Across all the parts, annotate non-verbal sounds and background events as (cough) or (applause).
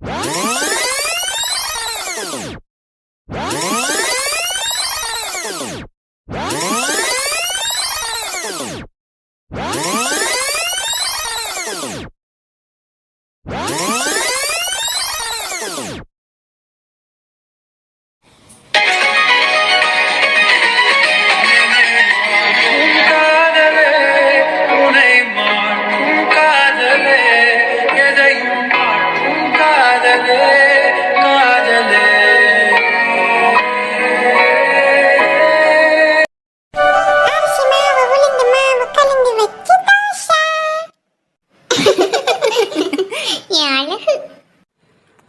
What?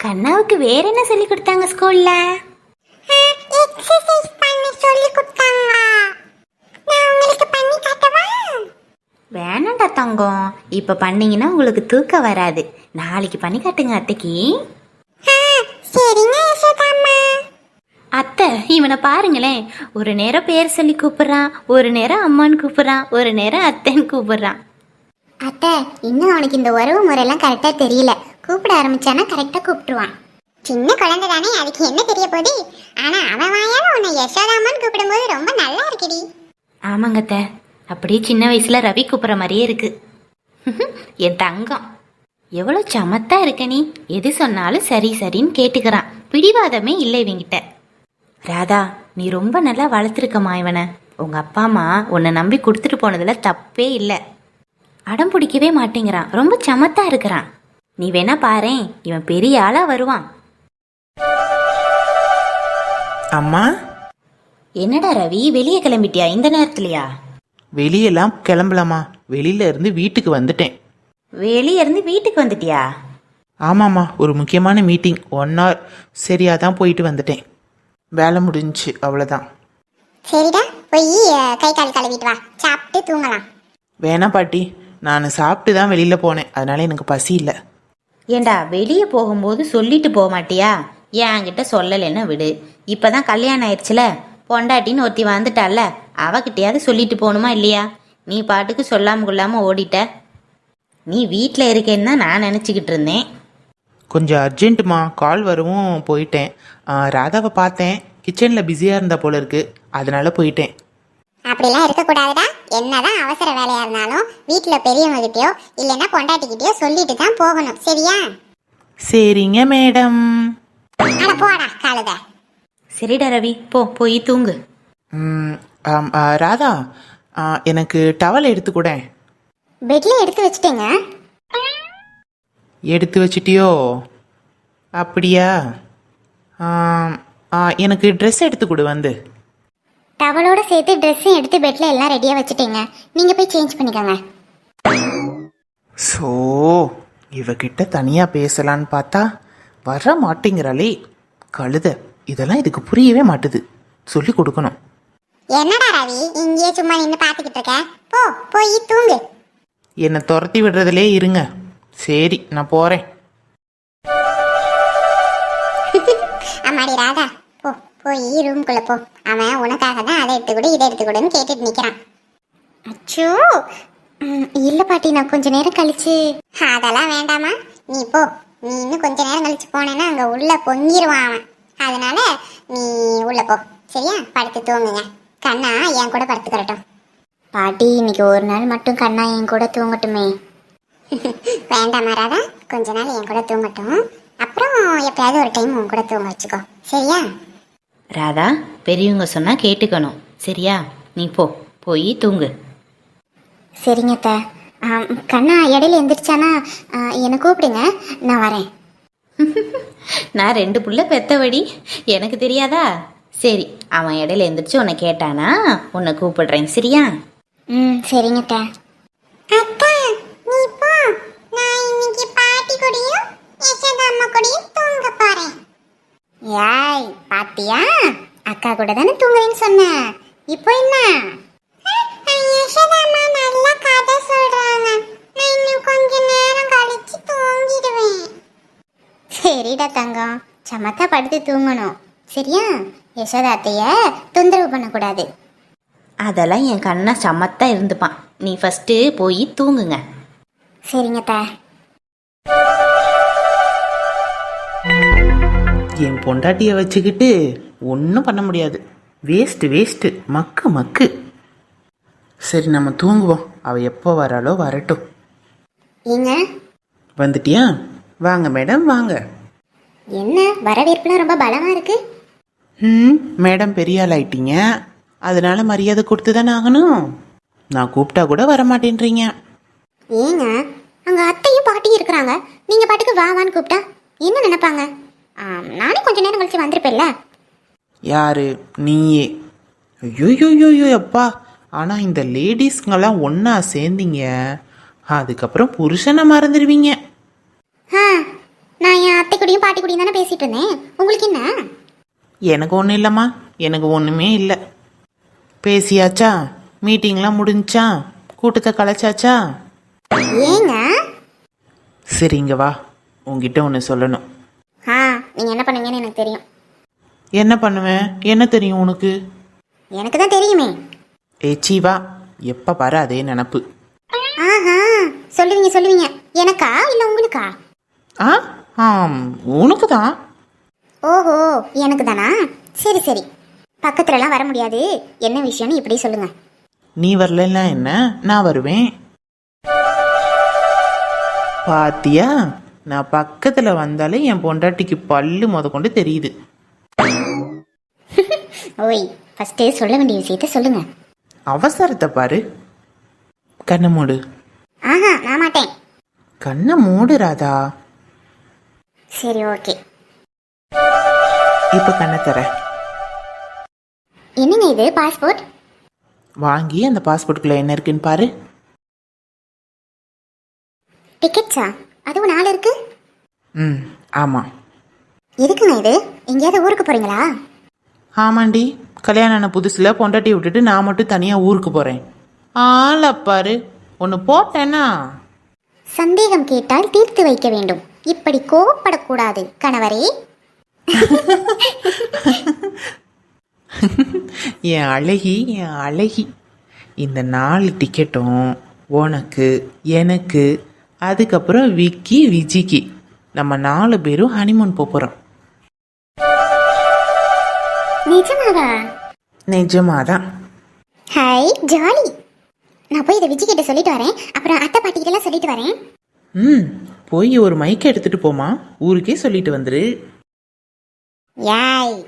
கண்ணாவுக்கு வேற என்ன சொல்லி கொடுத்தாங்க ஸ்கூல்ல? எக்ஸசைஸ் பண்ண சொல்லி கொடுத்தாங்க நான் உங்களுக்கு பண்ணி காட்டவா? வேணாண்டா தங்கம். இப்ப பண்ணீங்கன்னா உங்களுக்கு தூக்கம் வராது. நாளைக்கு பண்ணி காட்டுங்க அத்தைக்கு. சரிங்க யசோதாம்மா. அத்தை இவனை பாருங்களேன். ஒரு நேரம் பேர் சொல்லி கூப்பிடுறான் ஒரு நேரம் அம்மான்னு கூப்பிடுறான் ஒரு நேரம் அத்தைன்னு கூப்பிடுறான். அத்தை இன்னும் அவனுக்கு இந்த உறவு முறையெல்லாம் கரெக்டா தெரியல. கூப்பிட ஆரம்பிச்சானா கரெக்டாக கூப்பிட்டுருவான். சின்ன குழந்தை தானே அதுக்கு என்ன தெரிய போகுது? ஆனா அவன் வாயால உன்னை யசோதாமான்னு கூப்பிடும்போது ரொம்ப நல்லா இருக்குடி. ஆமாங்கத்த அப்படியே சின்ன வயசுல ரவி கூப்பிட்ற மாதிரியே இருக்கு. (laughs) என் தங்கம். எவ்வளோ சமத்தா இருக்க நீ? எது சொன்னாலும் சரி சரின்னு கேட்டுக்கிறான். பிடிவாதமே இல்லை இவங்கிட்ட. ராதா நீ ரொம்ப நல்லா வளர்த்துருக்கம்மா இவனை. உங்க அப்பா அம்மா உன்னை நம்பி கொடுத்துட்டு போனதுல தப்பே இல்லை. அடம் பிடிக்கவே மாட்டேங்கிறான். ரொம்ப சமத்தா இருக்கிறான். நீ வேணா பாரேன். இவன் பெரிய ஆளா வருவான். அம்மா? என்னடா ரவி வெளியே கிளம்பிட்டியா? இந்த நேரத்துலயா? வெளியெல்லாம் கிளம்பலாமா வெளியில இருந்து வீட்டுக்கு வந்துட்டேன். வெளியே இருந்து வீட்டுக்கு வந்துட்டியா? ஆமாம்மா ஒரு முக்கியமான மீட்டிங் ஒன் ஹவர் சரியா தான் போயிட்டு வந்துட்டேன். வேலை முடிஞ்சுச்சு அவ்வளோதான் சரிடா போய் கை கால் கழுவிட்டு வா. சாப்பிட்டு தூங்கலாம். வேணாம் பாட்டி நான் சாப்பிட்டு தான் வெளியில் போனேன். அதனால எனக்கு பசி இல்லை. ஏண்டா வெளியே போகும்போது சொல்லிட்டு போக மாட்டியா? ஏன் என்கிட்ட சொல்லலைன்னா விடு. இப்பதான் கல்யாணம் ஆயிடுச்சுல. பொண்டாட்டின்னு ஒருத்தி வந்துட்டால அவகிட்டயாவது சொல்லிட்டு போகணுமா இல்லையா? நீ பாட்டுக்கு சொல்லாம கொள்ளாம ஓடிட்ட. நீ வீட்டில் இருக்கேன்னு தான் நான் நினச்சிக்கிட்டு இருந்தேன். கொஞ்சம் அர்ஜென்ட்டுமா கால் வரவும் போயிட்டேன். ராதாவை பார்த்தேன். கிச்சனில் பிஸியாக இருந்தா போல இருக்கு. அதனால போயிட்டேன். அப்படிலாம் இருக்கக்கூடாதுடா. என்னதான் அவசர வேலையா இருந்தாலும் வீட்டுல பெரியவங்க கிட்டயோ இல்லைன்னா பொண்டாட்டிக்கிட்டயோ சொல்லிட்டு தான் போகணும். சரியா? சரிங்க மேடம். அட போடா கழுத. சரிடா ரவி போ போய் தூங்கு. ம், ஆம், ஆ, ராதா ஆ, எனக்கு டவல் எடுத்து கூடேன் பெட்ல எடுத்து வச்சுட்டேங்க. எடுத்து வச்சிட்டியோ? அப்படியா? ஆம், ஆ, எனக்கு ட்ரெஸ் எடுத்து கொடு வந்து. டவலோட சேர்த்து ட்ரெஸ்ஸும் எடுத்து பெட்ல எல்லாம் ரெடியா வச்சுட்டேங்க. நீங்க போய் சேஞ்ச் பண்ணிக்கோங்க. ஸோ இவகிட்ட தனியாக பேசலான்னு பார்த்தா வர மாட்டேங்கிறாளே. கழுத இதெல்லாம் இதுக்கு புரியவே மாட்டுது. சொல்லி கொடுக்கணும். என்னடா ரவி இங்கேயே சும்மா நின்று பாத்துக்கிட்டு இருக்க? போ போய் தூங்கு. என்னை துரத்தி விடுறதுலே இருங்க. சரி நான் போகிறேன் (laughs) அம்மாடி ராதா. போய் ரூம்குள்ள போ. அவன் உனக்காக தான் அதை எடுத்துக்கொடு இதை எடுத்துக்கொடுன்னு கேட்டுட்டு நிக்கிறான். அச்சோ! இல்ல பாட்டி நான் கொஞ்ச நேரம் கழிச்சு. அதெல்லாம் வேண்டாமா நீ போ. நீ இன்னும் கொஞ்ச நேரம் கழிச்சு போனேன்னா அங்க உள்ள பொங்கிருவான் அவன். அதனால நீ உள்ள போ. சரியா? படுத்து தூங்குங்க. கண்ணா என் கூட படுத்துக்கிறட்டும் பாட்டி இன்னைக்கு ஒரு நாள் மட்டும் கண்ணா என் கூட தூங்கட்டுமே. (laughs) வேண்டாம் ராதா. கொஞ்ச நாள் என் கூட தூங்கட்டும். அப்புறம் எப்பயாவது ஒரு டைம் உன் கூட தூங்க வச்சுக்கோ. சரியா? ராதா பெரியவங்க சொன்னா கேட்டுக்கணும். சரியா? நீ போ. போய் தூங்கு. சரிங்க அத்தை. கண்ணா இடையில எந்திரிச்சானா என்னை கூப்பிடுங்க. நான் வரேன். (laughs) நான் ரெண்டு புள்ள பெத்தவடி. எனக்கு தெரியாதா? சரி அவன் இடையில எந்திரிச்சு உன்னை கேட்டானா உன்னை கூப்பிடுறேன். சரியா? ம் சரிங்க அத்தை. அக்கா நீ போ. நான் இன்னைக்கு பாட்டி கூடயும் யசோதா அம்மா கூடயும் ஏய் பாத்தியா? அக்கா கூட தானே தூங்குறேன்னு சொன்னேன் இப்போ என்ன? யசோதா அம்மா நல்லா கதை சொல்றாங்க. நான் இன்னும் கொஞ்ச நேரம் கழிச்சு தூங்கிடுவேன். சரிடா தங்கம். சமத்தா படுத்து தூங்கணும். சரியா? யசோதா அத்தைய தொந்தரவு பண்ணக்கூடாது. அதெல்லாம் என் கண்ணா சமத்தா இருந்துப்பான். நீ ஃபஸ்ட்டு போய் தூங்குங்க. சரிங்க தா என் பொண்டாட்டியை வச்சுக்கிட்டு ஒன்றும் பண்ண முடியாது. வேஸ்ட்டு வேஸ்ட்டு மக்கு மக்கு. சரி நம்ம தூங்குவோம். அவள் எப்போ வராளோ வரட்டும். ஏங்க? வந்துட்டியா? வாங்க மேடம் வாங்க. என்ன? வரவேற்புலாம் ரொம்ப பலமா இருக்கு? ம் மேடம் பெரிய ஆள் ஆயிட்டீங்க. அதனால மரியாதை கொடுத்து தானே ஆகணும். நான் கூப்பிட்டா கூட வர மாட்டேன்றீங்க ஏங்க அங்க அத்தையும் பாட்டியும் இருக்கிறாங்க. நீங்க பாட்டுக்கு வா வான்னு கூப்பிட்டா என்ன நினைப்பாங்க? நானே கொஞ்ச நேரம் கழிச்சு வந்திருப்பேன்ல? யாரு? நீயே. ஐயோயோயோயோ அப்பா. ஆனால் இந்த லேடிஸ்ங்கெல்லாம் ஒன்றா சேர்ந்தீங்க. அதுக்கப்புறம் புருஷனை மறந்துடுவீங்க. ஆ நான் என் அத்தை கூடயும் பாட்டி கூடயும் தானே பேசிட்டு இருந்தேன். உங்களுக்கு என்ன? எனக்கு ஒன்றும் இல்லைம்மா. எனக்கு ஒன்றுமே இல்லை. பேசியாச்சா? மீட்டிங்லாம் முடிஞ்சா? கூட்டத்தை கலைச்சாச்சா? ஏங்க? சரி இங்க வா. உங்ககிட்ட ஒன்று சொல்லணும் ஆ நீங்க என்ன பண்ணுவீங்கன்னு எனக்கு தெரியும். என்ன பண்ணுவேன் என்ன தெரியும் உனக்கு? எனக்கு தான் தெரியுமே. ஏச்சி வா எப்போ பாரு அதே நினப்பு. ஆஹா சொல்லுவீங்க சொல்லுவீங்க. எனக்கா இல்ல உங்களுக்கா? ஆ ஆம் உனக்கு தான். ஓஹோ எனக்கு தானா? சரி சரி. பக்கத்துலலாம் வர முடியாது. என்ன விஷயம்னு இப்படி சொல்லுங்க. நீ வரலன்னா என்ன? நான் வருவேன். பாத்தியா? நான் பக்கத்துல வந்தாலே என் பொண்டாட்டிக்கு பல்லு முத கொண்டு தெரியுது. (laughs) ஓய் ஃபர்ஸ்ட் சொல்ல வேண்டிய விஷயத்த சொல்லுங்க. அவசரத்தை பாரு. கண்ணை மூடு. ஆஹா நான் மாட்டேன். கண்ணை மூடு ராதா. சரி ஓகே. இப்ப கண்ணை தர. என்னங்க இது பாஸ்போர்ட் வாங்கி அந்த பாஸ்போர்ட்டுக்குள்ள என்ன இருக்குன்னு பாரு. டிக்கெட்ஸா அதுவும் நாலு இருக்கு? ம் ஆமா. எதுக்குங்க இது? எங்கேயாவது ஊருக்கு போறீங்களா? ஆமாண்டி கல்யாணம் ஆன புதுசுல பொண்டாட்டி விட்டுட்டு நான் மட்டும் தனியா ஊருக்கு போறேன். ஆள பாரு ஒன்று போட்டேன்னா சந்தேகம் கேட்டால் தீர்த்து வைக்க வேண்டும். இப்படி கோவப்படக்கூடாது கணவரே. (laughs) என் அழகி என் அழகி. இந்த நாலு டிக்கெட்டும் உனக்கு எனக்கு அதுக்கப்புறம் விக்கி விஜிக்கு. நம்ம நாலு பேரும் ஹனிமூன் போகிறோம் நிஜமாவா? நிஜமாதான் ஹாய் ஜாலி. நான் போய் இதை விஜய் கிட்ட சொல்லிட்டு வரேன். அப்புறம் அத்தை பாட்டி கிட்ட எல்லாம் சொல்லிட்டு வரேன். ம் போய் ஒரு மைக் எடுத்துட்டு போமா ஊருக்கே சொல்லிட்டு வந்துரு. யாய்.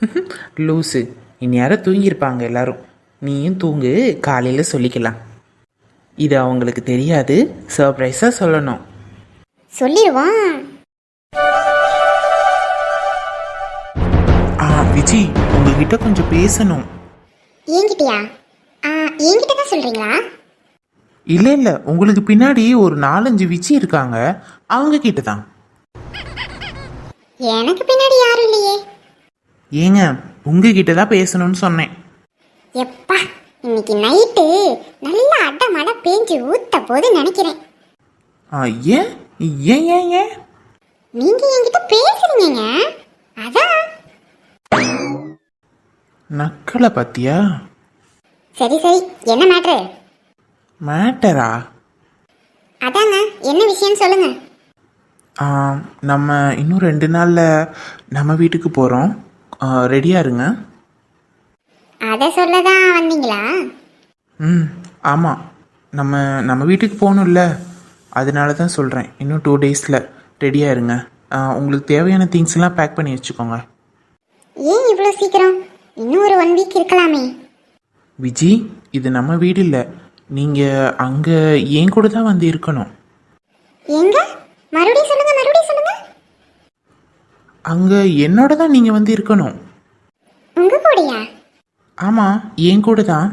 (laughs) லூசு. இந்நேரம் தூங்கியிருப்பாங்க எல்லாரும். நீயும் தூங்கு. காலையில் சொல்லிக்கலாம். இது அவங்களுக்கு தெரியாது. சர்ப்ரைஸாக சொல்லணும். சொல்லிடுவோம் ஆ விஜி உங்ககிட்ட கொஞ்சம் பேசணும். என்கிட்டயா ஆ என்கிட்ட தான் சொல்றீங்களா? இல்லை இல்லை உங்களுக்கு பின்னாடி ஒரு நாலஞ்சு விச்சி இருக்காங்க. அவங்க கிட்ட தான். எனக்கு பின்னாடி யாரும் இல்லையே. ஏங்க உங்ககிட்ட தான் பேசணும்னு சொன்னேன். எப்பா இன்னைக்கு நைட்டு நல்ல அட மழை பேஞ்சு ஊத்த போது நினைக்கிறேன். ஏன்? ஏன் ஏன் ஏன்? நீங்க என்கிட்ட பேசுறீங்க அதான் நக்கலை பத்தியா? சரி சரி. என்ன மேட்ரு மேட்டரா அதாங்க. என்ன விஷயம் சொல்லுங்க. நம்ம இன்னும் ரெண்டு நாளில் நம்ம வீட்டுக்கு போகிறோம் ரெடியாக இருங்க. அதை சொல்லதான் வந்தீங்களா? ம் ஆமாம் நம்ம நம்ம வீட்டுக்கு போகணும்ல. அதனால தான் சொல்கிறேன் இன்னும் டூ டேஸில் ரெடியாக இருங்க உங்களுக்கு தேவையான திங்ஸ்லாம் பேக் பண்ணி வச்சுக்கோங்க. ஏன் இவ்வளோ சீக்கிரம்? இன்னும் ஒரு ஒன் வீக் இருக்கலாமே. விஜி இது நம்ம வீடு இல்லை. நீங்கள் அங்கே என் கூட தான் வந்து இருக்கணும். எங்க? மறுபடியும் சொல்லுங்க மறுபடியும் சொல்லுங்க. அங்கே என்னோட தான் நீங்கள் வந்து இருக்கணும். உங்க கூடயா? ஆமாம் என் கூட தான்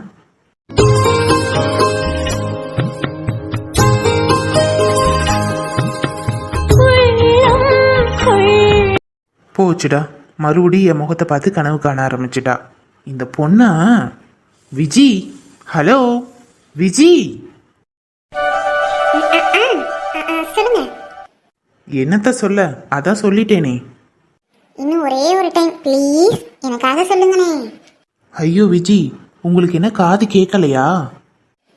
போச்சுடா. மறுபடியும் என் முகத்தை பார்த்து கனவு காண ஆரம்பிச்சிட்டா. இந்த பொண்ணா? விஜி? ஹலோ? விஜி? என்னத்த சொல்ல? அதான் சொல்லிட்டேனே. இன்னும் ஒரே ஒரு டைம் ப்ளீஸ் எனக்காக சொல்லுங்கண்ணே ஐயோ விஜி உங்களுக்கு என்ன காது கேட்கலையா?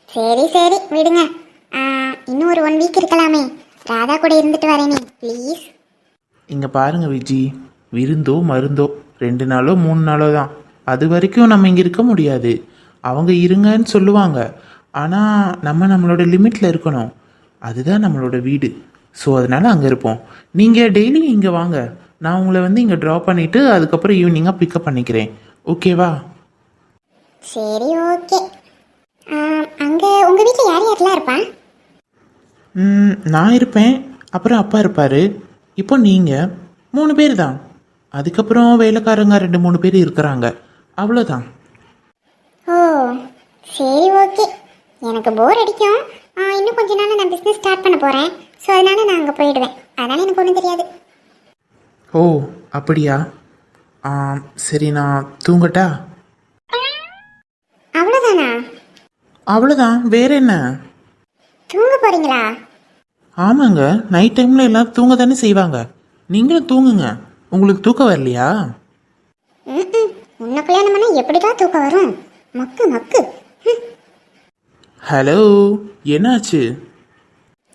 சரி சரி விடுங்க. இன்னும் ஒரு ஒன் வீக் இருக்கலாமே. ராதா கூட இருந்துட்டு வரேனே ப்ளீஸ் இங்க பாருங்க விஜி. விருந்தோ மருந்தோ ரெண்டு நாளோ மூணு நாளோ தான். அது வரைக்கும் நம்ம இங்கே இருக்க முடியாது. அவங்க இருங்கன்னு சொல்லுவாங்க. ஆனால் நம்ம நம்மளோட லிமிட்டில் இருக்கணும். அதுதான் நம்மளோட வீடு. ஸோ அதனால் அங்கே இருப்போம். நீங்கள் டெய்லி இங்கே வாங்க. நான் உங்களை வந்து இங்கே ட்ராப் பண்ணிவிட்டு அதுக்கப்புறம் ஈவினிங்காக பிக்கப் பண்ணிக்கிறேன். ஓகேவா சரி ஓகே. அங்கே உங்கள் வீட்டில் யார் யாரெல்லாம் இருப்பா? ம், நான் இருப்பேன். அப்புறம் அப்பா இருப்பார். இப்போ நீங்கள் மூணு பேர் தான். அதுக்கப்புறம் வேலைக்காரங்க ரெண்டு மூணு பேர் இருக்கிறாங்க. அவ்வளோதான். ஓ சரி ஓகே. எனக்கு போர் அடிக்கும். ஆ, இன்னும் கொஞ்ச நாள் நான் பிஸ்னஸ் ஸ்டார்ட் பண்ண போகிறேன் ஸோ அதனால நான் அங்கே போயிடுவேன். அதனால எனக்கு ஒன்றும் தெரியாது. ஓ அப்படியா? ஆ, சரி நான் தூங்கட்டா அவ்வளோதானா அவ்வளோதான் வேற என்ன? தூங்க போகிறீங்களா ஆமாங்க. நைட் டைமில் எல்லாரும் தூங்க தானே செய்வாங்க. நீங்களும் தூங்குங்க. உங்களுக்கு தூக்கம் வரலையா? உன்னை கல்யாணம் பண்ணால் எப்படி தான் தூக்கம் வரும்? மக்கு மக்கு. ஹலோ என்னாச்சு?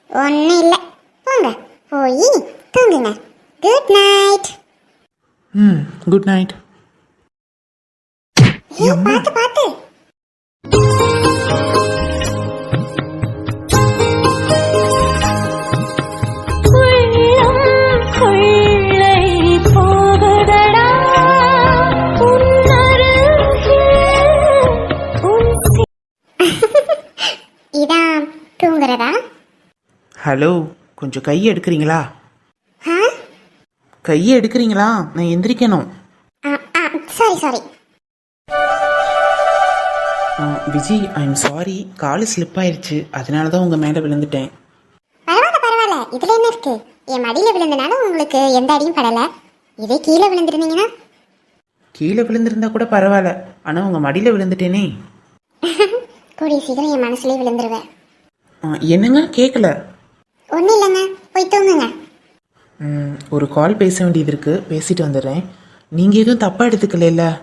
ஒன்றும் இல்லை. போங்க. போய் தூங்குங்க. குட் நைட் ம் குட் நைட் பார்த்து பார்த்து இதான் தூங்குறதா ஹலோ கொஞ்சம் கையை எடுக்கிறீங்களா? கையை எடுக்கிறீங்களா? நான் எந்திரிக்கணும். Sorry sorry. Viji I am sorry காலு ஸ்லிப் ஆயிருச்சு. அதனால தான் உங்கள் மேலே விழுந்துட்டேன். பரவாயில்ல பரவாயில்ல. இதுல என்ன இருக்கு? என் மடியில விழுந்தனால உங்களுக்கு எந்த அடியும் படல. இதே கீழே விழுந்திருந்தீங்கன்னா? கீழே விழுந்திருந்தா கூட பரவாயில்ல. ஆனால் உங்கள் மடியில் விழுந்துட்டேனே. (laughs) கூடிய சீக்கிரம் என் மனசுலயே விழுந்துருவேன். என்னங்க? கேட்கல ஒன்றும் இல்லைங்க. போய் தூங்குங்க. ஒரு கால் பேச வேண்டியது இருக்குது பேசிட்டு வந்துடுறேன். நீங்கள் எதுவும் தப்பாக எடுத்துக்கல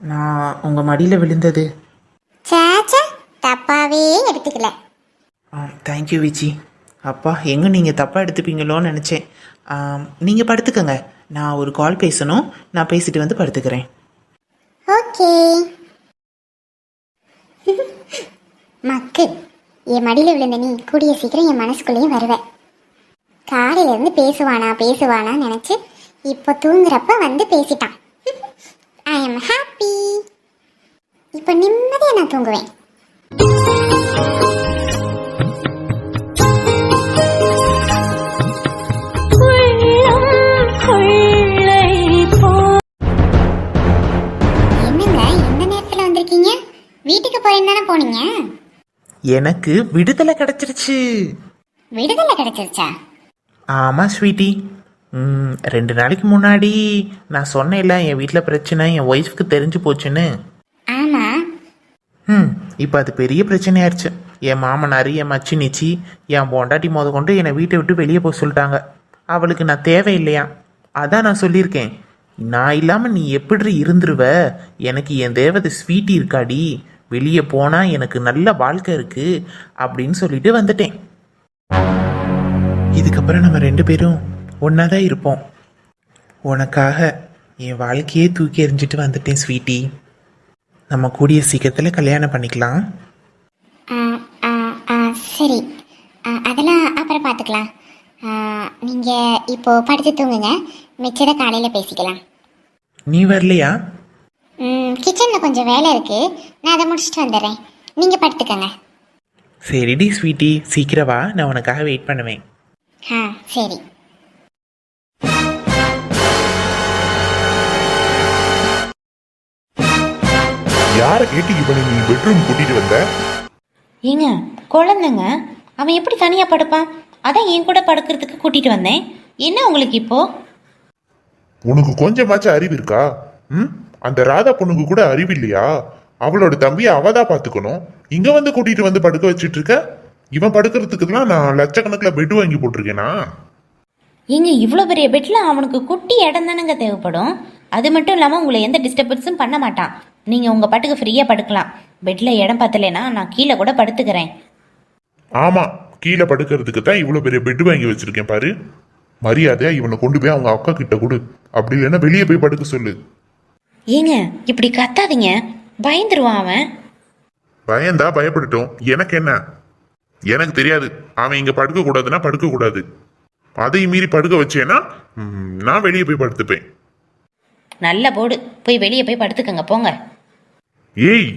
நான் உங்கள் மடியில் விழுந்தது. தப்பாவே எடுத்துக்கல. ஆ தேங்க்யூ விஜி. அப்பா எங்கே நீங்கள் தப்பாக எடுத்துப்பீங்களோன்னு நினச்சேன். நீங்கள் படுத்துக்கங்க. நான் ஒரு கால் பேசணும். நான் பேசிட்டு வந்து படுத்துக்கிறேன். ஓகே. (laughs) மக்கு என் மடியில விழுந்த நீ கூடிய சீக்கிரம் என் மனசுக்குள்ளேயும் வருவ. காலையில இருந்து பேசுவானா பேசுவானா நினைச்சு இப்போ தூங்குறப்ப வந்து பேசிட்டான். ஐ எம் ஹாப்பி இப்போ நிம்மதியா நான் தூங்குவேன். வீட்டுக்கு போறேன்னு தானே போனீங்க? எனக்கு விடுதலை கிடச்சிருச்சு. விடுதலை கிடைச்சிருச்சா? ஆமாம் ஸ்வீட்டி. ம், ரெண்டு நாளைக்கு முன்னாடி நான் சொன்னேன்ல என் வீட்டில் பிரச்சனை என் ஒய்ஃப்க்கு தெரிஞ்சு போச்சுன்னு. ஆமா. ம். இப்போ அது பெரிய பிரச்சனையாயிருச்சு. என் மாமனார் என் மச்சி நிச்சி என் பொண்டாட்டி முத கொண்டு என்னை வீட்டை விட்டு வெளியே போக சொல்லிட்டாங்க. அவளுக்கு நான் தேவையில்லையா? அதான் நான் சொல்லியிருக்கேன். நான் இல்லாமல் நீ எப்படி இருந்துருவ? எனக்கு என் தேவதை ஸ்வீட்டி இருக்காடி. வெளியே போனால் எனக்கு நல்ல வாழ்க்கை இருக்குது அப்படின்னு சொல்லிட்டு வந்துட்டேன். இதுக்கப்புறம் நம்ம ரெண்டு பேரும் ஒன்றா தான் இருப்போம். உனக்காக என் வாழ்க்கையே தூக்கி எறிஞ்சிட்டு வந்துட்டேன் ஸ்வீட்டி. நம்ம கூடிய சீக்கிரத்தில் கல்யாணம் பண்ணிக்கலாம். சரி. அதெல்லாம் அப்புறம் பார்த்துக்கலாம் ஆ, நீங்க இப்போ படுத்து தூங்குங்க. மிச்சத காலையில பேசிக்கலாம். நீ வரலையா? ம், கிச்சன்ல கொஞ்சம் வேலை இருக்கு. நான் அதை முடிச்சுட்டு வந்துடுறேன். நீங்க படுத்துக்கங்க. சரிடி ஸ்வீட்டி. சீக்கிரம் வா. நான் உனக்காக வெயிட் பண்ணுவேன். ஆ சரி. யாரை கேட்டு இவனை நீ? பெட்ரூம் கூட்டிட்டு வந்த? ஏங்க குழந்தைங்க அவன் எப்படி தனியாக படுப்பான்? அதான் என் கூட படுக்கிறதுக்கு கூட்டிகிட்டு வந்தேன். என்ன உங்களுக்கு இப்போ? உனக்கு கொஞ்சமாச்சும் அறிவு இருக்கா? ம்? அந்த ராதா பொண்ணுக்கு கூட அறிவு இல்லையா? அவளோட தம்பியை அவ தான் பாத்துக்கணும் இங்க வந்து கூட்டிட்டு வந்து படுக்க வச்சிட்டு இருக்க? இவன் படுக்கிறதுக்குலாம் நான் லட்சக்கணக்கில் பெட் வாங்கி போட்டிருக்கேனா? ஏங்க இவ்வளோ பெரிய பெட்டில் அவனுக்கு குட்டி இடம் தானேங்க தேவைப்படும். அது மட்டும் இல்லாமல் உங்களை எந்த டிஸ்டர்பன்ஸும் பண்ண மாட்டான். நீங்கள் உங்கள் பாட்டுக்கு ஃப்ரீயாக படுக்கலாம். பெட்டில் இடம் பத்தலைன்னா நான் கீழே கூட படுத்துக்கிறேன். ஆமா கீழே படுக்கிறதுக்கு தான் இவ்வளவு பெரிய பெட் வாங்கி வச்சிருக்கேன் பாரு. மரியாதையா இவனை கொண்டு போய் அவங்க அக்கா கிட்ட கொடு. அப்படி இல்லைன்னா வெளியே போய் படுக்க சொல்லு. ஏங்க இப்படி கத்தாதீங்க. பயந்துருவான் அவன். பயந்தா பயப்படட்டும். எனக்கு என்ன? எனக்கு தெரியாது. அவன் இங்க படுக்க கூடாதுன்னா படுக்க கூடாது அதையும் மீறி படுக்க வச்சேன்னா ம், நான் வெளியே போய் படுத்துப்பேன். நல்ல போடு. போய் வெளியே போய் படுத்துக்கங்க போங்க. ஏய்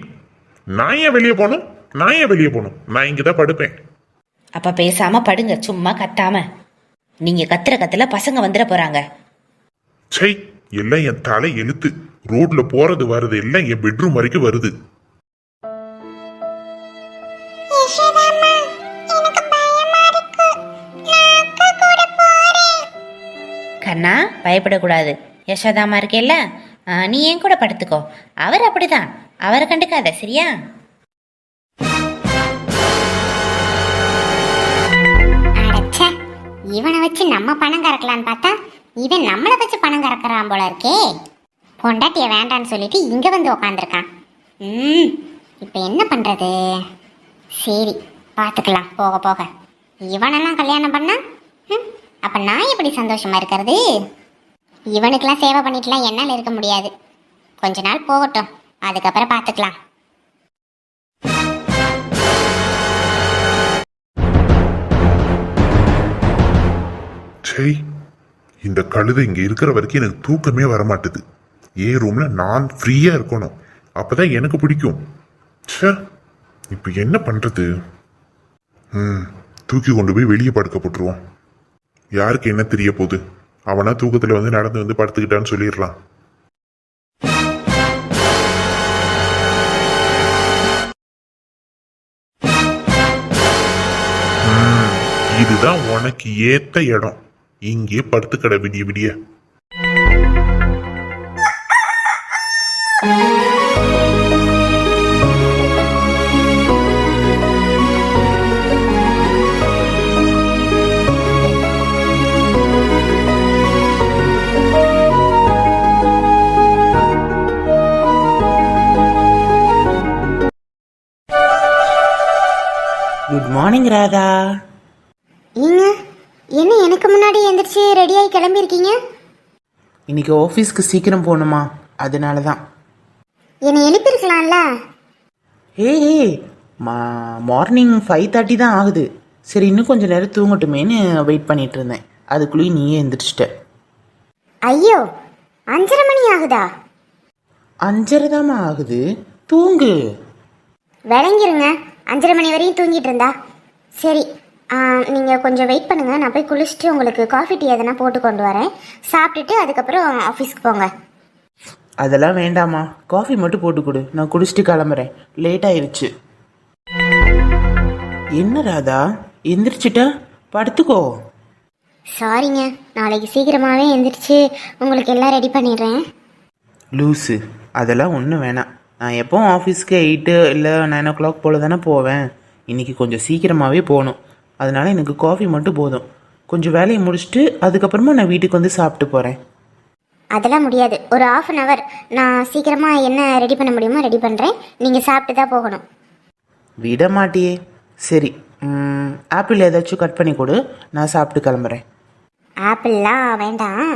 நான் ஏன் வெளியே போகணும்? நான் ஏன் வெளியே போகணும்? நான் இங்க தான் படுப்பேன். அப்ப பேசாம படுங்க சும்மா கத்தாம. நீங்க கத்துற கத்துல பசங்க வந்துட போறாங்க. சை எல்லாம் என் தலை எழுத்து ரோட்ல போறது வருது எல்லாம் என் பெட்ரூம் வரைக்கும் வருது. யசோதாம்மா எனக்கு பயமா இருக்கு. நான் அக்கா கூட போறேன். கண்ணா பயப்படக்கூடாது. யசோதாமா இருக்கேல்ல? நீ என் கூட படுத்துக்கோ. அவர் அப்படிதான். அவரை கண்டுக்காத சரியா? இவனை வச்சு நம்ம பணம் கறக்கலான்னு பார்த்தா இவன் நம்மளை வச்சு பணம் கறக்குறான் போல இருக்கே. பொண்டாட்டிய வேண்டான்னு சொல்லிட்டு இங்க வந்து உக்காந்துருக்கான். ம் இப்போ என்ன பண்றது? சரி பார்த்துக்கலாம் போக போக. இவனெல்லாம் கல்யாணம் பண்ணா ம், அப்ப நான் எப்படி சந்தோஷமா இருக்கிறது? இவனுக்கெல்லாம் சேவை பண்ணிட்டுலாம் என்னால் இருக்க முடியாது. கொஞ்ச நாள் போகட்டும். அதுக்கப்புறம் பார்த்துக்கலாம் இந்த கழுதை இங்க இருக்கிற வரைக்கும் எனக்கு தூக்கமே வர மாட்டுது ஏ ரூம்ல நான் ஃப்ரீயா இருக்கணும். அப்பதான் எனக்கு பிடிக்கும். ச்சே இப்போ என்ன பண்றது? ம் தூக்கி கொண்டு போய் வெளியே படுக்க போட்டுருவோம். யாருக்கு என்ன தெரிய போகுது? அவனா தூக்கத்துல வந்து நடந்து வந்து படுத்துக்கிட்டான்னு சொல்லிடலாம். இதுதான் உனக்கு ஏத்த இடம். இங்கே படுத்துக்கட விடிய விடிய. குட் மார்னிங் ராதா ஏங்க என்ன எனக்கு முன்னாடி எந்திரிச்சு ரெடியாகி கிளம்பியிருக்கீங்க? இன்னைக்கு ஆஃபீஸ்க்கு சீக்கிரம் போகணுமா? அதனால தான் என்னை எழுப்பியிருக்கலாம்ல? ஏய் ஏய், மா மார்னிங் ஃபைவ் தேர்ட்டி தான் ஆகுது. சரி இன்னும் கொஞ்சம் நேரம் தூங்கட்டுமேன்னு வெயிட் பண்ணிட்டு இருந்தேன் அதுக்குள்ளேயும் நீயே எந்திரிச்சிட்ட. ஐயோ அஞ்சரை மணி ஆகுதா? அஞ்சரை தாம்மா ஆகுது. தூங்கு. விளங்கிருங்க. அஞ்சரை மணி வரையும் தூங்கிட்டு இருந்தா. சரி நீங்கள் கொஞ்சம் வெயிட் பண்ணுங்க. நான் போய் குளிச்சுட்டு உங்களுக்கு காஃபி டீ எதனா போட்டு கொண்டு வரேன். சாப்பிட்டுட்டு அதுக்கப்புறம் ஆஃபீஸ்க்கு போங்க. அதெல்லாம் வேண்டாம்மா. காஃபி மட்டும் போட்டு கொடு. நான் குடிச்சிட்டு கிளம்புறேன். லேட் ஆயிருச்சு. என்ன ராதா? எந்திரிச்சிட்ட? படுத்துக்கோ. சாரிங்க நாளைக்கு சீக்கிரமாகவே எந்திரிச்சு உங்களுக்கு எல்லாம் ரெடி பண்ணிடுறேன். லூஸு அதெல்லாம் ஒன்றும் வேணாம். நான் எப்போவும் ஆஃபீஸ்க்கு எயிட்டு இல்லை நைன் ஓ கிளாக் போல் தானே போவேன். இன்னைக்கு கொஞ்சம் சீக்கிரமாகவே போகணும். அதனால எனக்கு காஃபி மட்டும் போதும். கொஞ்சம் வேலையை முடிச்சுட்டு அதுக்கப்புறமா நான் வீட்டுக்கு வந்து சாப்பிட்டு போகிறேன் அதெல்லாம் முடியாது. ஒரு ஆஃப் அன் ஹவர் நான் சீக்கிரமாக என்ன ரெடி பண்ண முடியுமோ ரெடி பண்ணுறேன் நீங்கள் சாப்பிட்டு தான் போகணும். விட மாட்டியே. சரி ஆப்பிள் ஏதாச்சும் கட் பண்ணி கொடு. நான் சாப்பிட்டு கிளம்புறேன். ஆப்பிள்லாம் வேண்டாம்.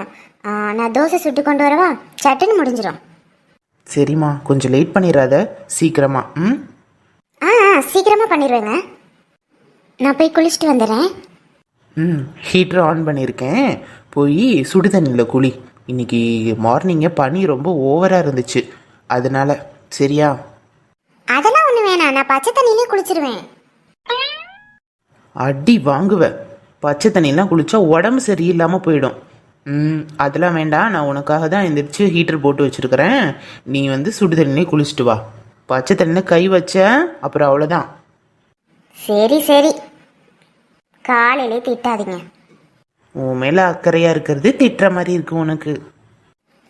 நான் தோசை சுட்டு கொண்டு வரவா? சட்டுன்னு முடிஞ்சிடும் சரிம்மா கொஞ்சம் லேட் பண்ணிடாத சீக்கிரமா ம் ஆ ஆ, சீக்கிரமா பண்ணிடுவேங்க நான் போய் குளிச்சுட்டு வந்துடுறேன். ம் ஹீட்டர் ஆன் பண்ணியிருக்கேன். போய் சுடு தண்ணியில் குளி. இன்னைக்கு மார்னிங்கே பனி ரொம்ப ஓவராக இருந்துச்சு. அதனால சரியா? அதெல்லாம் ஒன்றும் வேணாம். நான் பச்சை தண்ணியிலே குளிச்சிருவேன். அடி வாங்குவ. பச்சை தண்ணிலாம் குளிச்சா உடம்பு சரியில்லாமல் போயிடும். ம் அதெல்லாம் வேண்டாம். நான் உனக்காக தான் எந்திரிச்சு ஹீட்டர் போட்டு வச்சுருக்கிறேன். நீ வந்து சுடு தண்ணிலே குளிச்சுட்டு வா. பச்சை தண்ணியில் கை வச்ச அப்புறம் அவ்வளோதான் சரி சரி. காலையிலே திட்டாதீங்க. உன் மேலே அக்கறையாக இருக்கிறது திட்டுற மாதிரி இருக்கு உனக்கு.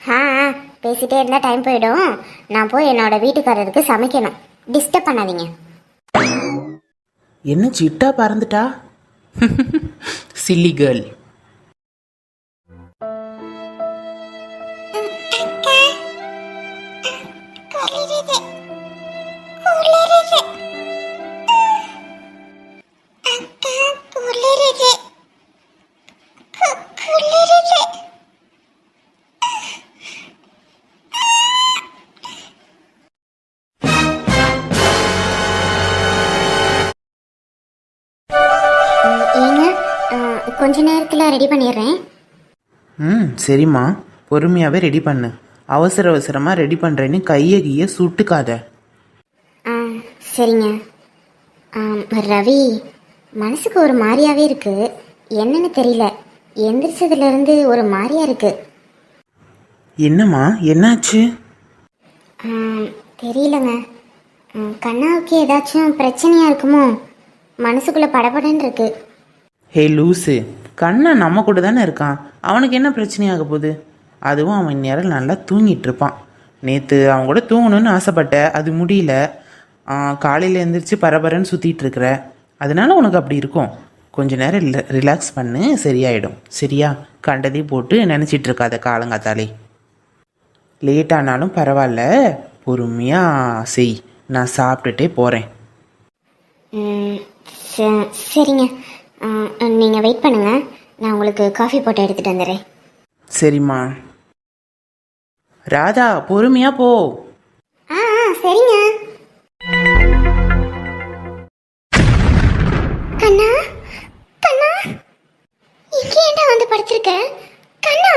ஆ ஆ, பேசிட்டே இருந்தால் டைம் போயிடும். நான் போய் என்னோட வீட்டுக்காரருக்கு சமைக்கணும். டிஸ்டர்ப் பண்ணாதீங்க. என்ன சிட்டா பறந்துட்டா? (laughs) Chilli girl. கொஞ்ச நேரத்தில் ரெடி பண்ணிடுறேன். ம் சரிம்மா. பொறுமையாகவே ரெடி பண்ணு. அவசர அவசரமாக ரெடி பண்ணுறேன்னு கையை கீயை சுட்டுக்காத. ஆ சரிங்க. ஆம், ரவி மனசுக்கு ஒரு மாதிரியாவே இருக்கு. என்னன்னு தெரியல. எந்திரிச்சதுலேருந்து ஒரு மாதிரியா இருக்கு. என்னம்மா என்னாச்சு? ஆம், தெரியலங்க. கண்ணாவுக்கு ஏதாச்சும் பிரச்சனையா இருக்குமோ? மனசுக்குள்ள படபடன்னு இருக்கு. ஹே லூசு. கண்ணா நம்ம கூட தானே இருக்கான். அவனுக்கு என்ன பிரச்சனையாக போகுது? அதுவும் அவன் நேரம் நல்லா தூங்கிட்டு இருப்பான். நேற்று அவன் கூட தூங்கணும்னு ஆசைப்பட்ட. அது முடியல. காலையில் எழுந்திரிச்சு பரபரன்னு சுற்றிட்டு இருக்கிற. அதனால உனக்கு அப்படி இருக்கும். கொஞ்ச நேரம் ரிலாக்ஸ் பண்ணு சரியாயிடும். சரியா? கண்டதையும் போட்டு நினச்சிட்டு இருக்காத காலங்காத்தாலே. லேட் ஆனாலும் பரவாயில்ல. பொறுமையாக செய். நான் சாப்பிட்டுட்டே போகிறேன் சரிங்க. நீங்கள் வெயிட் பண்ணுங்க. நான் உங்களுக்கு காஃபி போட்டு எடுத்துட்டு வந்துடுறேன். சரிம்மா. ராதா பொறுமையா போ. ஆ ஆ, சரிங்க. கண்ணா கண்ணா இங்கே ஏன்டா வந்து படுத்திருக்க? கண்ணா